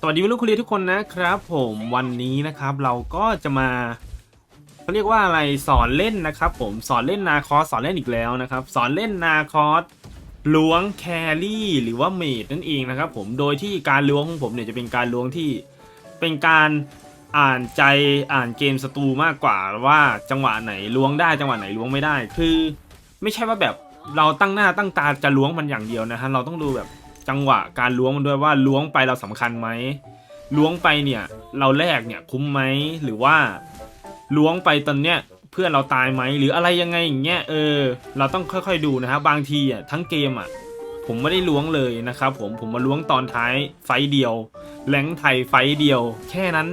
สวัสดีวัยรุ่นคุเรียทุกคนนะครับผมวันนี้นะครับเราก็จะมาเขาเรียกว่าอะไรสอนเล่นนะครับ ผมสอนเล่นนาคอสสอนเล่นอีกแล้วนะครับ สอนเล่นนาคอสล้วงแครี่ หรือว่าเมดนั่นเองนะครับผมโดยที่การล้วงของผมเนี่ยจะเป็นการล้วงที่เป็นการอ่านใจอ่านเกมศัตรูมากกว่าว่าจังหวะไหนล้วงได้จังหวะไหนล้วงไม่ได้ คือ ไม่ใช่ว่าแบบเราตั้งหน้าตั้งตาจะล้วงมันอย่างเดียวนะฮะเราต้องดูแบบ จังหวะการล้วงมันด้วยว่าล้วงไปเราสำคัญไหมล้วงไปเนี่ยเราแลกเนี่ยคุ้มไหมหรือว่าล้วงไปตอนเนี้ยเพื่อนเราตายไหมหรืออะไรยังไงอย่างเงี้ยเออ เราต้องค่อยๆดูนะครับบางทีอะทั้งเกมอะผมไม่ได้ล้วงเลยนะครับผมผมมาล้วงตอนท้ายไฟเดียวแหลงไทยไฟเดียว แค่นั้น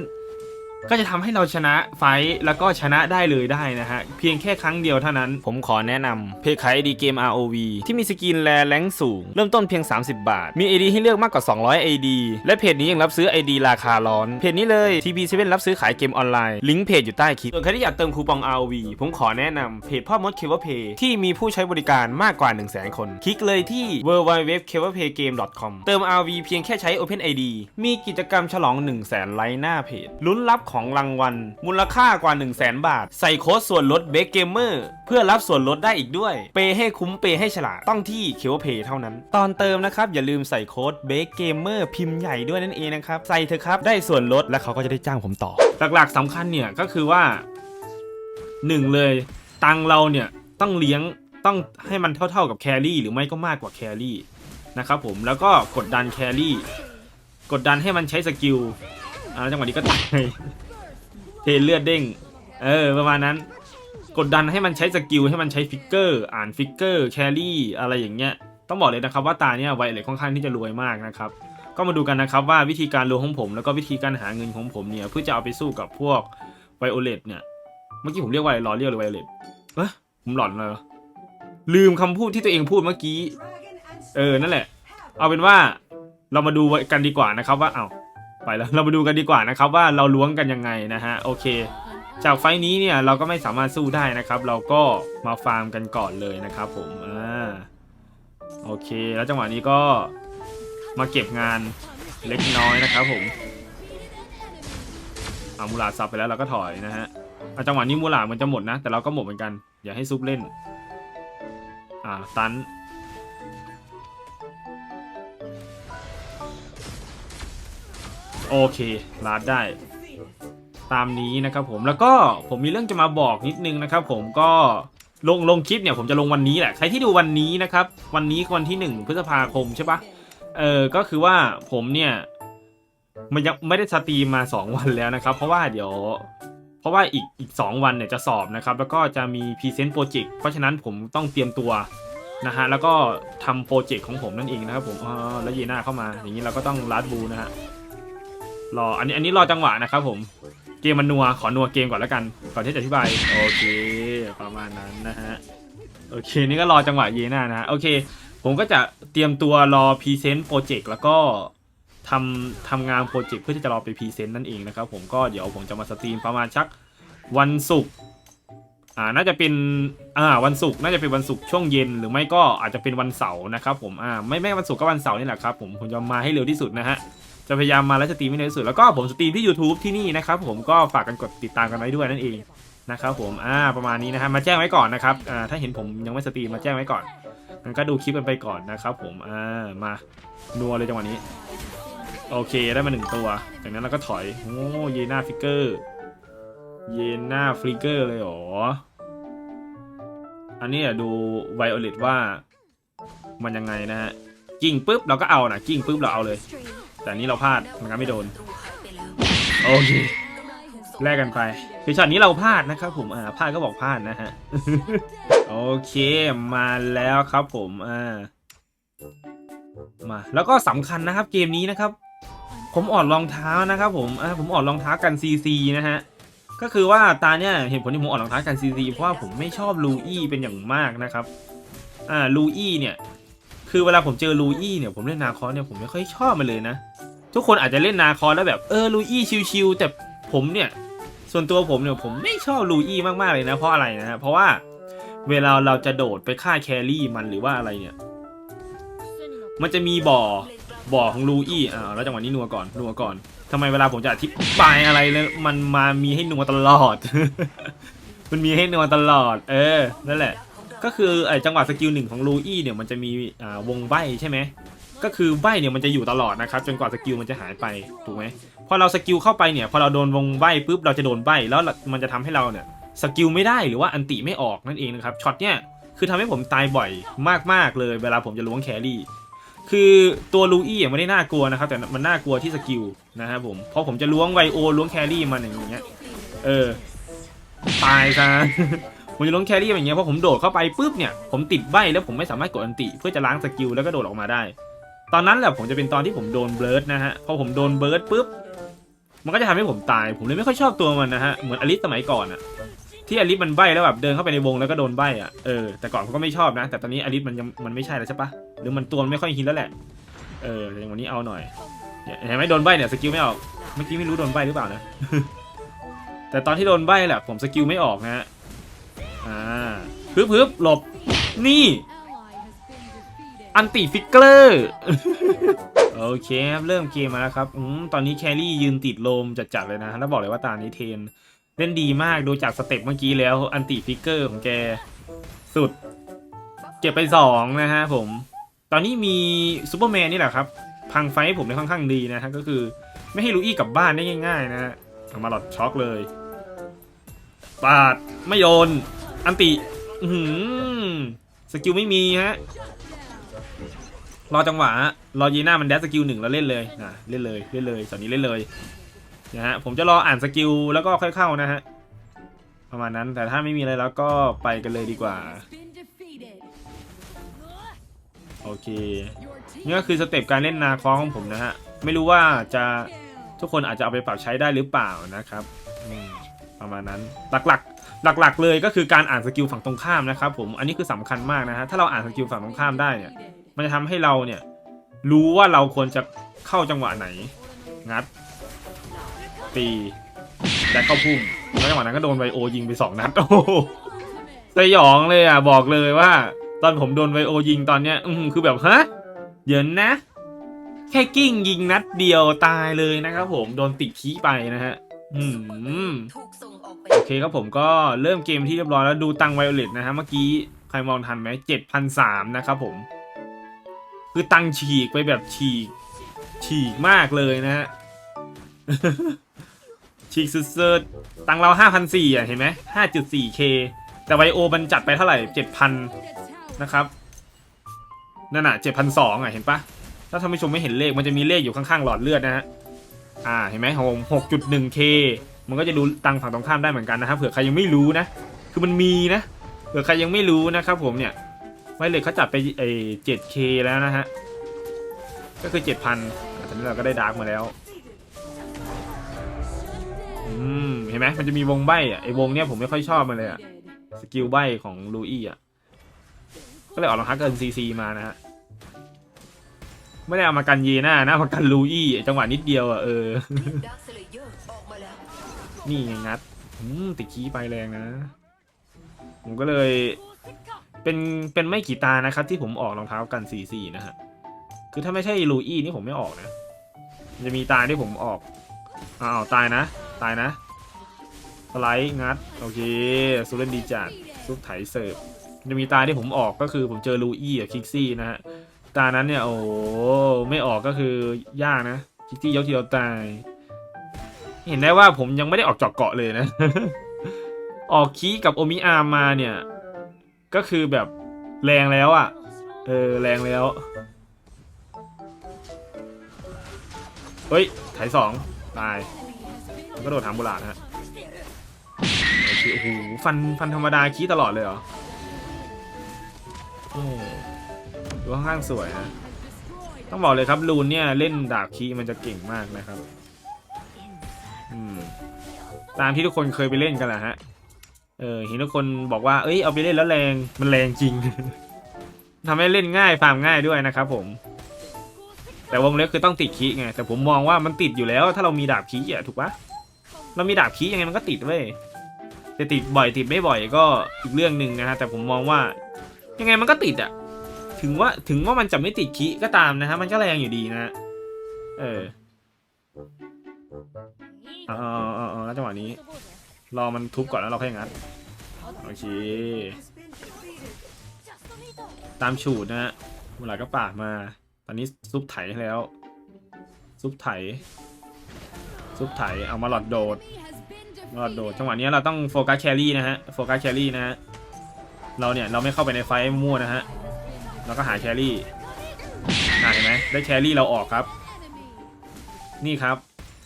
ก็จะทำให้เราชนะไฟท์แล้วก็ชนะได้เลยได้นะฮะ เพียงแค่ครั้งเดียวเท่านั้น ผมขอแนะนำเพจขาย AD เกม ROV ที่มีสกินแลแรงสูง เริ่มต้นเพียง 30 บาท มี AD ให้เลือกมากกว่า 200 AD และเพจนี้ยังรับซื้อ AD ราคาร้อน เพจนี้เลย TP7 รับซื้อขายเกมออนไลน์ ลิงก์เพจอยู่ใต้คลิปส่วนใครที่อยากเติมคูปอง ROV ผมขอแนะนำเพจพ่อมดเคเบิลเพย์ที่มีผู้ใช้บริการมากกว่า 1 0 0 0 0 0 คน คลิกเลยที่ www.kevilpaygame.com เติม ROV เพียงแค่ใช้ OpenID มีกิจกรรมฉลอง 1 0 0 0 0แสนไลค์หน้าเพจลุ้นรับของของรางวัล มูลค่ากว่า 1 0 0 0 0แสนบาท ใส่โค้ดส่วนลดเบ k เกมเมอร์เพื่อรับส่วนลดได้อีกด้วย เปย์ให้คุ้มเปย์ให้ฉลาดต้องที่เค v เพย์เท่านั้น ตอนเติมนะครับอย่าลืมใส่โค้ดเบ k เกมเมอร์พิมพ์ใหญ่ด้วยนั่นเองนะครับใส่เถอะครับได้ส่วนลดและเขาก็จะได้จ้างผมต่อ หลักๆสำคัญเนี่ยก็คือว่าหนึ่งเลย ตังเราเนี่ยต้องเลี้ยงต้องให้มันเท่าๆกับแครี่หรือไม่ก็มากกว่าแครี่นะครับผมแล้วก็กดดันแครี่กดดันให้มันใช้สกิลอ่าจังหวะนี้ก็ตาย เทเลือดเด้ง เออ ประมาณนั้น กดดันให้มันใช้สกิลให้มันใช้ฟิกเกอร์ อ่านฟิกเกอร์แครี่อะไรอย่างเงี้ย ต้องบอกเลยนะครับว่าตาเนี่ยไวเลยค่อนข้างที่จะรวยมากนะครับ ก็มาดูกันนะครับว่าวิธีการรวยของผม แล้วก็วิธีการหาเงินของผมเนี่ยเพื่อจะเอาไปสู้กับพวกไวโอเลตเนี่ย เมื่อกี้ผมเรียกว่าอะไรลอเรียกหรือไวโอเลตเอ้ยผมหลอนเลยลืมคำพูดที่ตัวเองพูดเมื่อกี้ เออ นั่นแหละ เอาเป็นว่าเรามาดูกันดีกว่านะครับว่าเอ้า ไปแล้วเรามาดูกันดีกว่านะครับว่าเราล้วงกันยังไงนะฮะโอเค จากไฟนี้เนี่ยเราก็ไม่สามารถสู้ได้นะครับ เราก็มาฟาร์มกันก่อนเลยนะครับผมอ่าโอเค แล้วจังหวะนี้ก็มาเก็บงานเล็กน้อยนะครับผมอามูลาดสับไปแล้วเราก็ถอยนะฮะอะจังหวะนี้มูลามันจะหมดนะ แต่เราก็หมดเหมือนกัน อย่าให้ซุปเล่น อ่าตัน โอเคลาดได้ตามนี้นะครับผมแล้วก็ผมมีเรื่องจะมาบอกนิดนึงนะครับผมก็ลงลงคลิปเนี่ยผมจะลงวันนี้แหละใครที่ดูวันนี้นะครับวันนี้วันที่หนึ่งพฤษภาคมใช่ปะเออก็คือว่าผมเนี่ยมันยังไม่ได้สตรีมมา 2 วันแล้วนะครับ เพราะว่าเดี๋ยว เพราะว่าอีกอีกสวันเนี่ยจะสอบนะครับ แล้วก็จะมีพรีเซนต์โปรเจกต์เพราะฉะนั้นผมต้องเตรียมตัวนะฮะแล้วก็ทำโปรเจกต์ของผมนั่นเองนะครับผมอ๋อแล้วเยน่าเข้ามาอย่างนี้เราก็ต้องลัดบูนะฮะ รออันนี้อันนี้รอจังหวะนะครับผมเกมมันนัวขอนัวเกมก่อนแล้วกันก่อนที่จะอธิบายโอเค ประมาณนั้นนะฮะโอเคนี่ก็รอจังหวะเยน่านะฮะโอเค ผมก็จะเตรียมตัวรอพรีเซนต์โปรเจกต์แล้วก็ทำทำงานโปรเจกต์เพื่อที่จะรอไปพรีเซนต์นั่นเองนะครับผมก็เดี๋ยวผมจะมาสตรีมประมาณชักวันศุกร์ อ่าน่าจะเป็นอ่าวันศุกร์น่าจะเป็นวันศุกร์ช่วงเย็น หรือไม่ก็อาจจะเป็นวันเสาร์นะครับผมอ่าไม่ไม่วันศุกร์ก็วันเสาร์นี่แหละครับผมผมจะมาให้เร็วที่สุดนะฮะจะพยายามมาและสตรีมให้เร็วที่สุดแล้วก็ผมสตรีมที่ YouTube ที่นี่นะครับผมก็ฝากกันกดติดตามกันไว้ด้วยนั่นเองนะครับผมอ่าประมาณนี้นะฮะมาแจ้งไว้ก่อนนะครับอ่าถ้าเห็นผมยังไม่สตรีมมาแจ้งไว้ก่อนงั้นก็ดูคลิปกันไปก่อนนะครับผมอ่ามานัวเลยจังหวะนี้ โอเคได้มาหนึ่งตัว จากนั้นเราก็ถอยโอ้เยน่าฟิกเกอร์ เยน่าฟลิกเกอร์เลยหรอ อันนี้เดี๋ยวดูไวโอเลตว่า มันยังไงนะฮะกิ้งปุ๊บเราก็เอานะกิ้งปุ๊บเราเอาเลย แต่นี้เราพลาดมันก็ไม่โดน โอเคแลกกันไปคือช็อตนี้เราพลาดนะครับผมอ่าพลาดก็บอกพลาดนะฮะ โอเคมาแล้วครับผมอ่ามาแล้วก็สำคัญนะครับเกมนี้นะครับ ผมออดรองเท้านะครับผมอ่าผมออดรองเท้ากันซีซีนะฮะ ก็คือว่าตาเนี่ยเหตุผลที่ผมออดรองเท้ากันซีซีเพราะว่าผมไม่ชอบลูอี้เป็นอย่างมากนะครับ อ่าลูอี้เนี่ย คือเวลาผมเจอลูอี้เนี่ยผมเล่นนาคอสเนี่ยผมไม่ค่อยชอบมันเลยนะ ทุกคนอาจจะเล่นนาคอสแล้วแบบเออลูอี้ชิวๆแต่ผมเนี่ย ส่วนตัวผมเนี่ยผมไม่ชอบลูอี้มากๆเลยนะเพราะอะไรนะฮะเพราะว่าเวลาเราจะโดดไปฆ่าแครี่มันหรือว่าอะไรเนี่ย มันจะมีบ่อบ่อของลูอี้อ่าแล้วจังหวะนี้นัวก่อนนัวก่อน ทำไมเวลาผมจะอธิบายอะไรเลยมันมามีให้นัวตลอด มันมีให้นัวตลอด เออ นั่นแหละ ก็คือไอ้จังหวะสกิลหนึ่งของลูอี้เนี่ยมันจะมีอ่าวงใบใช่ไหม ก็คือใบเนี่ยมันจะอยู่ตลอดนะครับจนกว่าสกิลมันจะหายไปถูกไหมพอเราสกิลเข้าไปเนี่ยพอเราโดนวงใบปุ๊บเราจะโดนใบแล้วมันจะทำให้เราเนี่ยสกิลไม่ได้หรือว่าอันติไม่ออกนั่นเองนะครับช็อตเนี่ยคือทำให้ผมตายบ่อยมากๆเลย เวลาผมจะล้วงแครี่ คือตัวลูอี้ไม่ได้น่ากลัวนะครับ แต่มันน่ากลัวที่สกิลนะครับผมเพราะผมจะล้วงไวโอล้วงแครี่มันอย่างเงี้ยเออตายซะผมจะล้วงแครี่อย่างเงี้ยเพราะผมโดดเข้าไปปุ๊บเนี่ยผมติดใบแล้วผมไม่สามารถกดอันติเพื่อจะล้างสกิลแล้วก็โดดออกมาได้ ตอนนั้นแหละผมจะเป็นตอนที่ผมโดนเบิร์ดนะฮะพอผมโดนเบิร์ดปุ๊บมันก็จะทำให้ผมตาย ผมเลยไม่ค่อยชอบตัวมันนะฮะเหมือนอลิสสมัยก่อนอะ ที่อลิสมันใบแล้วแบบเดินเข้าไปในวงแล้วก็โดนใบอะเออแต่ก่อนผมก็ไม่ชอบนะ แต่ตอนนี้อลิสมันยังมันไม่ใช่แล้วใช่ปะหรือมันตัวมันไม่ค่อยฮินแล้วแหละเอออย่างวันนี้เอาหน่อยเห็นไหมโดนใบเนี่ยสกิลไม่ออกเมื่อกี้ไม่รู้โดนใบหรือเปล่านะแต่ตอนที่โดนใบแหละผมสกิลไม่ออกนะฮะอ่าฮึบฮึบหลบนี่อันติฟิกเกอร์โอเคครับเริ่มเกมมาแล้วครับอืมตอนนี้แครี่ยืนติดลมจัดๆเลยนะแล้วบอกเลยว่าตานี้เทน เล่นดีมากดูจากสเต็ปเมื่อกี้แล้ว อันติฟิกเกอร์ของแกสุด เก็บไปสองนะฮะผม ตอนนี้มีซูเปอร์แมนนี่แหละครับ พังไฟให้ผมได้ค่อนข้างดีนะฮะก็คือไม่ให้ลูอี้กลับบ้านได้ง่าย ๆ นะฮะเอามาหลอดช็อกเลยปาดไม่โดนอันติหือสกิลไม่มีฮะรอจังหวะฮะรอยีน่ามันแดสสกิลหนึ่งแล้วเล่นเลยนะเล่นเลยเล่นเลยตอนนี้เล่นเลย นะฮะผมจะรออ่านสกิลแล้วก็ค่อยเข้านะฮะประมาณนั้นแต่ถ้าไม่มีอะไรแล้วก็ไปกันเลยดีกว่า โอเคนี่ก็คือสเต็ปการเล่นนาคอของผมนะฮะ ไม่รู้ว่าจะทุกคนอาจจะเอาไปปรับใช้ได้หรือเปล่านะครับประมาณนั้นหลักๆ หลักๆ เลยก็คือการอ่านสกิลฝั่งตรงข้ามนะครับผมอันนี้คือสำคัญมากนะฮะถ้าเราอ่านสกิลฝั่งตรงข้ามได้เนี่ย มันจะทำให้เราเนี่ยรู้ว่าเราควรจะเข้าจังหวะไหนงัด ตีแต่เข้าพุ่มแล้วจังหวะนั้นก็โดนไวโอยิงไปสองนัดโอ้โหสยองเลยอะบอกเลยว่า ตอนผมโดนไวโอยิงตอนเนี้ย อือคือแบบฮะเยวนนะ แค่กิ้งยิงนัดเดียวตายเลยนะครับผมโดนติดขี้ไปนะฮะอืมโอเคครับผมก็เริ่มเกมที่เรียบร้อยแล้วดูตังไวโอเลตนะฮะเมื่อกี้ใครมองทันไหมเจ็ดพันสามนะครับผม คือตังฉีกไปแบบฉีก ฉีกมากเลยนะฮะ ฉีกสุดๆตังเราห้าพันสี่อะเห็นไหมห้าจุดสี่เคแต่ไวโอมันจัดไปเท่าไหร่เจ็ดพันนะครับ นั่นน่ะเจ็ดพันสองอะเห็นปะถ้าท่านผู้ชมไม่เห็นเลขมันจะมีเลขอยู่ข้างๆหลอดเลือดนะฮะ อ่าเห็นไหมของหกจุดหนึ่งเคมันก็จะดูตังฝั่งตรงข้ามได้เหมือนกันนะครับเผื่อใครยังไม่รู้นะ คือมันมีนะเผื่อใครยังไม่รู้นะครับผมเนี่ยไวเลยเขาจัดไปไอ้เจ็ดเคแล้วนะฮะ ก็คือเจ็ดพันตอนนี้เราก็ได้ดาร์กมาแล้ว อืมเห็นไหมมันจะมีวงใบอะไอ้วงเนี้ยผมไม่ค่อยชอบมันเลยอะสกิลใบของลูอี้อะก็เลยออกรองเท้าเกินซีซีมานะฮะไม่ได้เอามากันเยน่านะมากันลูอี้จังหวะนิดเดียวอะเออนี่ไงงัดอืมติดขี้ไปแรงนะ ผมก็เลยเป็นเป็นไม่กี่ตานะครับ ที่ผมออกรองเท้ากัน4ีสี่นะฮะคือถ้าไม่ใช่ลูอี้นี่ผมไม่ออกนะจะมีตาที่ผมออก อ้าวตายนะ ตายนะสไลด์งัด โอเคซูเรนดีจัดซุปไถเสิร์ฟจะมีตาที่ผมออกก็คือผมเจอลูอี้กับคิกซี่นะฮะ ตานั้นเนี่ย โอ้ไม่ออกก็คือยากนะ คิกซี่ยกทีเดียวตาย เห็นได้ว่าผมยังไม่ได้ออกจอกเกาะเลยนะ ออกคีกับโอมิอาร์มาเนี่ย ก็คือแบบแรงแล้วอะ่ะ เออ แรงแล้ว เฮ้ย ถ่ายสอง ตายผมก็โดดถามบุลาดฮะโอ้โหฟันฟันธรรมดาคีตลอดเลยเหรอโอ้ดูค่อนข้างสวยนะต้องบอกเลยครับลูนเนี่ยเล่นดาบคีมันจะเก่งมากนะครับอืมตามที่ทุกคนเคยไปเล่นกันแหละฮะ เออเห็นทุกคนบอกว่า เอ้ยเอาไปเล่นแล้วแรง มันแรงจริง ทำให้เล่นง่ายฟาร์มง่ายด้วยนะครับผม แต่วงเล็บคือต้องติดคีไงแต่ผมมองว่ามันติดอยู่แล้ว ถ้าเรามีดาบคีอะถูกปะเรามีดาบคียังไงมันก็ติดเว้ยจะติดบ่อยติดไม่บ่อยก็อีกเรื่องหนึ่งนะฮะแต่ผมมองว่า ยังไงมันก็ติดอะถึงว่าถึงว่ามันจะไม่ติดคิก็ตามนะฮะมันก็แรงอยู่ดีนะเอออ๋ออาเอจังหวะนี้ รอมันทุบก่อนแล้วเราค่อยงัดโอเคตามฉูดนะฮะเวลาก็ปาดมา ตอนนี้ซุปไถให้แล้ว ซุปไถ ซุปไถ เอามาหลอดโดดมาหลอดโดดจังหวะนี้เราต้องโฟกัสแครี่นะฮะ โฟกัสแครี่นะฮะ เราเนี่ยเราไม่เข้าไปในไฟมั่วนะฮะ เราก็หาแครี่หาเห็นไหมได้แครี่เราออกครับ นี่ครับ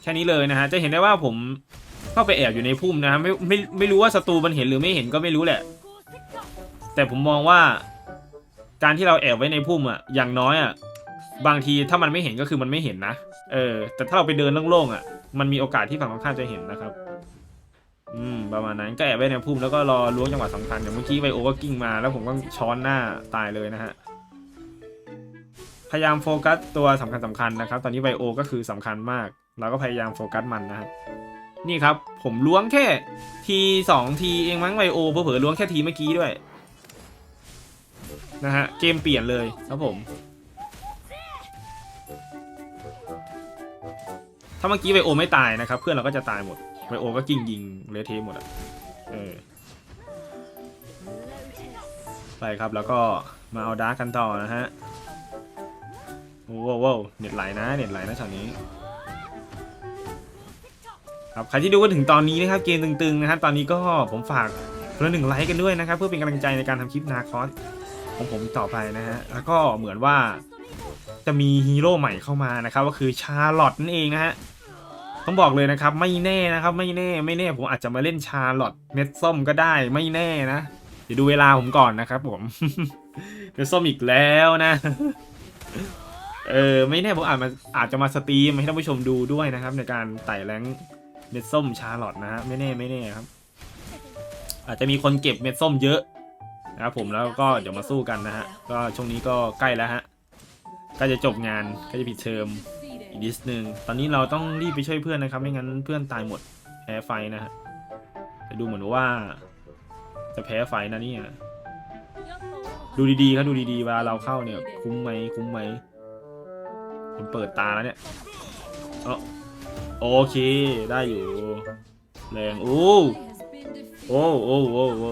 แค่นี้เลยนะฮะ จะเห็นได้ว่าผมเข้าไปแอบอยู่ในพุ่มนะฮะไม่ไม่ไม่รู้ว่าศัตรูมันเห็นหรือไม่เห็นก็ไม่รู้แหละ แต่ผมมองว่า การที่เราแอบไว้ในพุ่มอะอย่างน้อยอะ บางทีถ้ามันไม่เห็นก็คือมันไม่เห็นนะ เออ แต่ถ้าเราไปเดินโล่งๆอะ มันมีโอกาสที่ฝั่งตรงข้ามจะเห็นนะครับ อืม ประมาณนั้นก็แอบไว้ในพุ่มแล้วก็รอล้วงจังหวะสำคัญอย่างเมื่อกี้ไบโอก็กิ้งมาแล้วผมก็ช้อนหน้าตายเลยนะฮะ พยายามโฟกัสตัวสำคัญสำคัญนะครับ ตอนนี้ไบโอก็คือสำคัญมาก เราก็พยายามโฟกัสมันนะครับนี่ครับ ผมล้วงแค่ทีสองทีเองมั้งไบโอเผลอๆล้วงแค่ทีเมื่อกี้ด้วยนะฮะเกมเปลี่ยนเลยครับผม ถ้าเมื่อกี้ไบโอไม่ตายนะครับ เพื่อนเราก็จะตายหมดไบโอก็กิ้งยิงเลเทหมดอะเออไปครับแล้วก็มาเอาดาร์กกันต่อนะฮะโอ้โหโว้วเน็ตไหลนะเน็ตไหลนะช็อตนี้ครับใครที่ดูกันถึงตอนนี้นะครับเกมตึงๆนะครับตอนนี้ก็ผมฝากคนละหนึ่งไลค์กันด้วยนะครับ เพื่อเป็นกำลังใจในการทำคลิปนาคอสของผมต่อไปนะฮะแล้วก็เหมือนว่าจะมีฮีโร่ใหม่เข้ามานะครับ ก็คือชาร์ลอตนั่นเองนะฮะ ต้องบอกเลยนะครับ ไม่แน่นะครับ ไม่แน่ไม่แน่ผมอาจจะมาเล่นชาร์ลอตเม็ดส้มก็ได้ไม่แน่นะเดี๋ยวดูเวลาผมก่อนนะครับ ผมเม็ดส้มอีกแล้วนะเออไม่แน่ผมอาจมาอาจจะมาสตรีมให้ท่านผู้ชมดูด้วยนะครับ ในการไต่แรงเม็ดส้มชาร์ลอตนะฮะไม่แน่ไม่แน่ครับ อาจจะมีคนเก็บเม็ดส้มเยอะนะครับผมแล้วก็เดี๋ยวมาสู้กันนะฮะก็ช่วงนี้ก็ใกล้แล้วฮะใกล้จะจบงานใกล้จะปิดเทอม อีกนิดนึงตอนนี้เราต้องรีบไปช่วยเพื่อนนะครับ ไม่งั้นเพื่อนตายหมดแพ้ไฟนะฮะแต่ดูเหมือนว่า จะแพ้ไฟนะเนี่ยดูดีๆครับดูดีๆเวลาเราเข้าเนี่ย คุ้มไหมคุ้มไหมผมเปิดตาแล้วเนี่ยเออโอเคได้อยู่แรงโอ้โอ้โอ้โอ้โอ้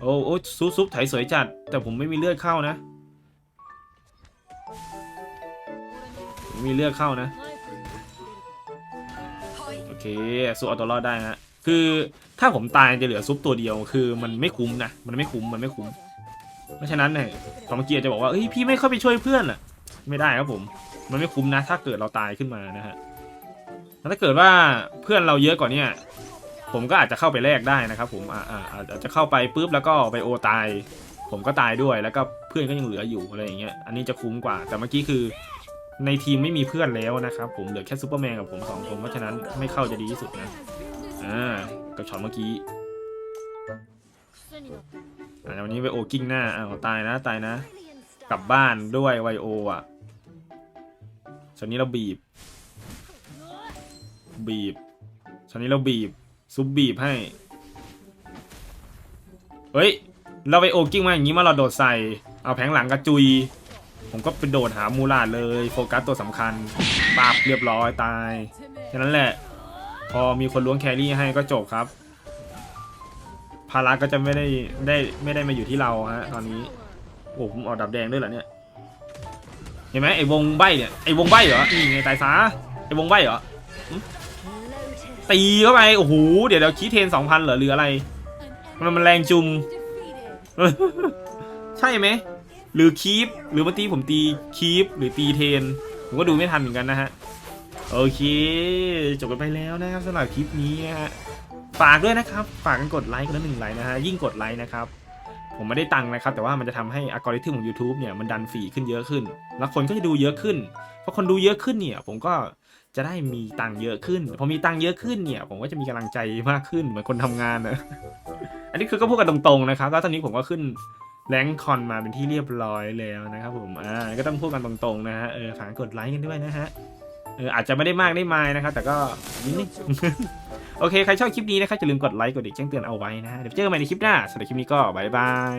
โอ้โอ้ซุปซุปไถสวยจัด แต่ผมไม่มีเลือดเข้านะ มีเลือดเข้านะ โอเคสู้เอาตัวรอดได้ฮะคือถ้าผมตายจะเหลือซุปตัวเดียว คือมันไม่คุ้มนะ มันไม่คุ้มมันไม่คุ้ม เพราะฉะนั้นเนี่ยตอนเมื่อกี้จะบอกว่าเฮ้ยพี่ไม่เข้าไปช่วยเพื่อนอะ ไม่ได้ครับผม มันไม่คุ้มนะ ถ้าเกิดเราตายขึ้นมานะฮะถ้าเกิดว่าเพื่อนเราเยอะกว่านี้ผมก็อาจจะเข้าไปแลกได้นะครับ ผมอ่าอาจจะเข้าไปปุ๊บแล้วก็ไปโอตาย ผมก็ตายด้วยแล้วก็เพื่อนก็ยังเหลืออยู่อะไรอย่างเงี้ยอันนี้จะคุ้มกว่าแต่เมื่อกี้คือ ในทีมไม่มีเพื่อนแล้วนะครับ ผมเหลือแค่ซูเปอร์แมนกับผมสองคนเพราะฉะนั้นไม่เข้าจะดีที่สุดนะอ่ากับช็อตเมื่อกี้อ่าวันนี้ไวโอกิ้งหน้าอ้าวตายนะตายนะ กลับบ้านด้วยไวโออะช็อตนี้เราบีบ บีบช็อตนี้เราบีบ ซุปบีบให้เฮ้ยเราไวโอกิ้งมาอย่างนี้มาเราโดดใส่เอาแผงหลังกระจุย ผมก็ไปโดดหามูลาดเลย โฟกัสตัวสำคัญปับเรียบร้อยตายแค่นั้นแหละ พอมีคนล้วงแครี่ให้ก็จบครับ ภาระก็จะไม่ได้ได้ไม่ได้มาอยู่ที่เราฮะตอนนี้โอ้ผมออกดับแดงด้วยเหรอเนี่ย เห็นไหมไอ้วงใบเนี่ยไอ้วงใบเหรอนี่ไงตายซะไอ้วงใบเหรอตีเข้าไปโอ้โหเดี๋ยวเดี๋ยวคีเทนสองพันเหรอหรืออะไร มันมันแรงจุงใช่ไหม หรือคีปหรือเมื่อกี้ผมตีคีปหรือตีเทน ผมก็ดูไม่ทันเหมือนกันนะฮะ โอเค จบกันไปแล้วนะครับสำหรับคลิปนี้ฮะฝากด้วยนะครับ ฝากกันกดไลค์กันละหนึ่งไลค์นะฮะ ยิ่งกดไลค์นะครับ ผมไม่ได้ตังค์นะครับ แต่ว่ามันจะทำให้อัลกอริทึมของ YouTube เนี่ยมันดันฝีขึ้นเยอะขึ้น แล้วคนก็จะดูเยอะขึ้น เพราะคนดูเยอะขึ้นเนี่ย ผมก็จะได้มีตังค์เยอะขึ้น พอมีตังค์เยอะขึ้นเนี่ย ผมก็จะมีกำลังใจมากขึ้นเหมือนคนทำงานนะ อันนี้คือก็พูดกันตรงๆนะครับ แล้วตอนนี้ผมก็ขึ้น แรงค์คอนมาเป็นที่เรียบร้อยแล้วนะครับผมอ่าก็ต้องพูดกันตรงๆนะฮะเออฝากกดไลค์กันด้วยนะฮะเอออาจจะไม่ได้มากได้มายนะครับ แต่ก็นิดนึงโอเค ใครชอบคลิปนี้นะครับอย่าลืมกดไลค์กดติดแจ้งเตือนเอาไว้นะเดี๋ยวเจอกันใหม่ในคลิปหน้าสำหรับคลิปนี้ก็บายบาย